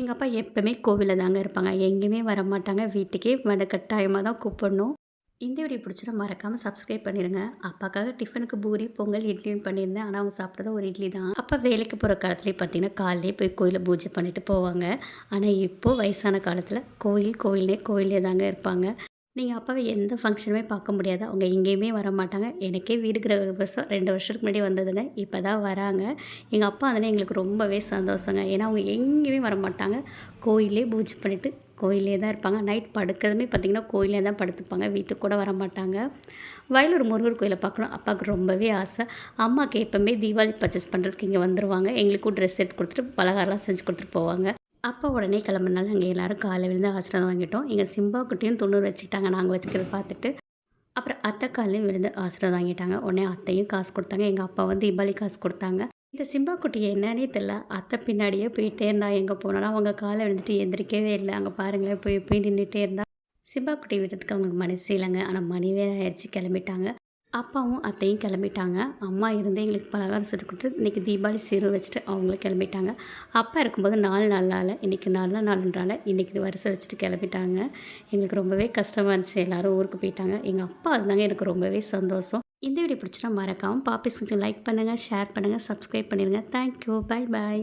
எங்கள் அப்பா எப்பவுமே கோவிலில் தாங்க இருப்பாங்க. எங்கேயுமே வர மாட்டாங்க வீட்டுக்கே வட கட்டாயமாக தான் கூப்பிடணும். இந்த வீடியோ பிடிச்சினா மறக்காமல் சப்ஸ்கிரைப் பண்ணிடுங்க அப்பாக்காக டிஃபனுக்கு பூரி பொங்கல் இட்லின்னு பண்ணியிருந்தேன். ஆனால் அவங்க சாப்பிட்டது ஒரு இட்லி தான். அப்போ வேலைக்கு போகிற காலத்துலேயே பார்த்தீங்கன்னா காலையிலே போய் கோயிலில் பூஜை பண்ணிட்டு போவாங்க. ஆனால் இப்போது வயசான காலத்தில் கோயில் கோயிலே கோயிலே தாங்க இருப்பாங்க. நீங்கள் அப்பாவை எந்த ஃபங்க்ஷனுமே பார்க்க முடியாது. அவங்க எங்கேயுமே வர மாட்டாங்க எனக்கே வீடு கிரக வருஷம் ரெண்டு வருஷத்துக்கு முன்னாடி வந்ததுங்க. இப்போ தான் வராங்க. எங்கள் அப்பா அதில் எங்களுக்கு ரொம்பவே சந்தோஷங்க. ஏன்னா அவங்க எங்கேயுமே வர மாட்டாங்க கோயிலே பூஜை பண்ணிவிட்டு கோயிலே தான் இருப்பாங்க. நைட் படுக்கிறதுமே பார்த்திங்கன்னா கோயிலே தான் படுத்துப்பாங்க. வீட்டுக்கு கூட வர மாட்டாங்க வயலூர் முருகர் கோயிலை பார்க்கணும். அப்பாவுக்கு ரொம்பவே ஆசை. அம்மாவுக்கு எப்போவுமே தீபாவளி பர்ச்சேஸ் பண்ணுறதுக்கு இங்கே வந்துடுவாங்க எங்களுக்கும் ட்ரெஸ் எடுத்து கொடுத்துட்டு பலகாரம்லாம் செஞ்சு கொடுத்துட்டு போவாங்க. அப்போ உடனே கிளம்புனால நாங்கள் எல்லோரும் காலை விழுந்து ஆசீர்வாதம் வாங்கிட்டோம். எங்கள் சிம்பாக்குட்டியும் துண்ணூறு வச்சுட்டாங்க வச்சுக்கிட்டாங்க. நாங்கள் வச்சுக்கிறத பார்த்துட்டு அப்புறம் அத்தை காலையும் விழுந்து ஆசீர்வாதம் வாங்கிட்டாங்க. உடனே அத்தையும் காசு கொடுத்தாங்க. எங்கள் அப்பா வந்து தீபாவளி காசு கொடுத்தாங்க. இந்த சிம்பா குட்டி என்னன்னே தெரில அத்தை பின்னாடியே போயிட்டே இருந்தா எங்கே போனாலும் அவங்க காலை விழுந்துட்டு எந்திரிக்கவே இல்லை. அங்கே பாருங்களேன் போய் போய் நின்றுட்டே இருந்தா. சிம்பா குட்டி விடுறதுக்கு அவங்களுக்கு மனசு இல்லைங்க. ஆனால் மணி வேலை ஆயிடுச்சு. கிளம்பிட்டாங்க. அப்பாவும் அத்தையும் கிளம்பிட்டாங்க. அம்மா இருந்து எங்களுக்கு பலகாரம் சுட்டு கொடுத்து இன்றைக்கி தீபாவளி சிறு வச்சுட்டு அவங்களும் கிளம்பிட்டாங்க. அப்பா இருக்கும்போது நாலு நாளால் இன்றைக்கி நல்ல நாளுன்றால இன்றைக்கி வரிசை வச்சுட்டு கிளம்பிட்டாங்க. எங்களுக்கு ரொம்பவே கஷ்டமாக இருந்துச்சு. எல்லோரும் ஊருக்கு போயிட்டாங்க. எங்கள் அப்பா அதுதாங்க எனக்கு ரொம்பவே சந்தோஷம். இந்த வீடியோ பிடிச்சிட்டா மறக்காமல் பாப்பிஸ் கொஞ்சம் லைக் பண்ணுங்கள் ஷேர் பண்ணுங்கள் சப்ஸ்கிரைப் பண்ணிடுங்க தேங்க்யூ பாய் பாய்